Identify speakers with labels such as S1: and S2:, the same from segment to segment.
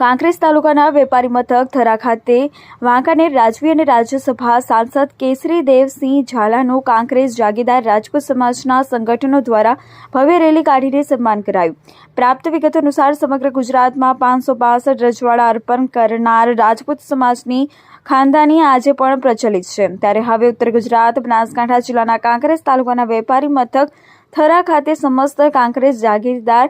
S1: કાંકરેજ તાલુકાના વેપારી મથક થરા ખાતે વાંકાનેર રાજવી અને રાજ્યસભા સાંસદ કેસરી દેવસિંહ ઝાલાનું કાંકરેજ જાગીરદાર રાજપૂત સમાજના સંગઠનો દ્વારા ભવ્ય રેલી કાઢીને સન્માન કરાયું. પ્રાપ્ત વિગતો અનુસાર સમગ્ર ગુજરાતમાં પાંચસો બાસઠ રજવાડા અર્પણ કરનાર રાજપૂત સમાજની ખાનદાની આજે પણ પ્રચલિત છે. ત્યારે હવે ઉત્તર ગુજરાત, બનાસકાંઠા જિલ્લાના કાંકરેજ તાલુકાના વેપારી મથક થરા ખાતે સમસ્ત કાંકરેજ જાગીરદાર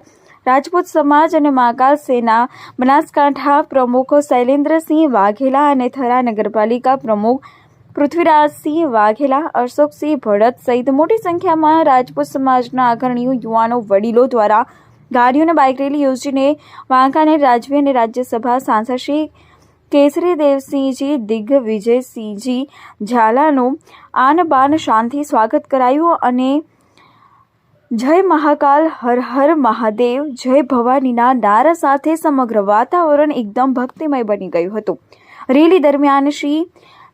S1: રાજપૂત સમાજ અને મહાકાલ સેના બનાસકાંઠા પ્રમુખ શૈલેન્દ્રસિંહ વાઘેલા અને થરા નગરપાલિકા પ્રમુખ પૃથ્વીરાજસિંહ વાઘેલા, અશોકસિંહ ભડત સહિત મોટી સંખ્યામાં રાજપૂત સમાજના અગ્રણીઓ, યુવાનો, વડીલો દ્વારા ગાડીઓને બાઇક રેલી યોજીને વાંકાને રાજવી અને રાજ્યસભા સાંસદ શ્રી કેસરી દેવસિંહજી, દિગ્વિજયસિંહજી ઝાલાનું આન બાન શાનથી સ્વાગત કરાયું અને જય મહાકાલ, હર હર મહાદેવ, જય ભવાનીના નારા સાથે સમગ્ર વાતાવરણ એકદમ ભક્તિમય બની ગયું હતું. રેલી દરમિયાન શ્રી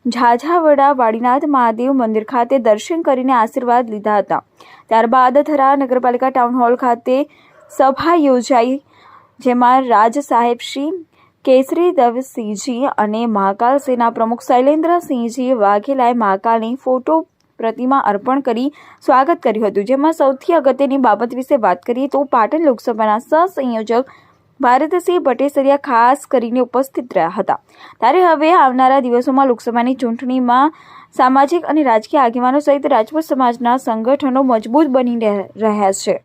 S1: ઝાઝાવડા વાડીનાથ મહાદેવ મંદિર ખાતે દર્શન કરીને આશીર્વાદ લીધા હતા. ત્યારબાદ થરા નગરપાલિકા ટાઉન હોલ ખાતે સભા યોજાઈ, જેમાં રાજ સાહેબ શ્રી કેસરી દવસિંહજી અને મહાકાલ સેના પ્રમુખ શૈલેન્દ્રસિંહજી વાઘેલાએ મહાકાલની ફોટો પ્રતિમા અર્પણ કરી સ્વાગત કર્યું હતું. જેમાં સૌથી અગત્યની બાબત વિશે વાત કરીએ તો પાટણ લોકસભાના સહસંયોજક ભારતસિંહ ભટ્ટેસરિયા ખાસ કરીને ઉપસ્થિત રહ્યા હતા. ત્યારે હવે આવનારા દિવસોમાં લોકસભાની ચૂંટણીમાં સામાજિક અને રાજકીય આગેવાનો સહિત રાજપૂત સમાજના સંગઠનો મજબૂત બની રહ્યા છે.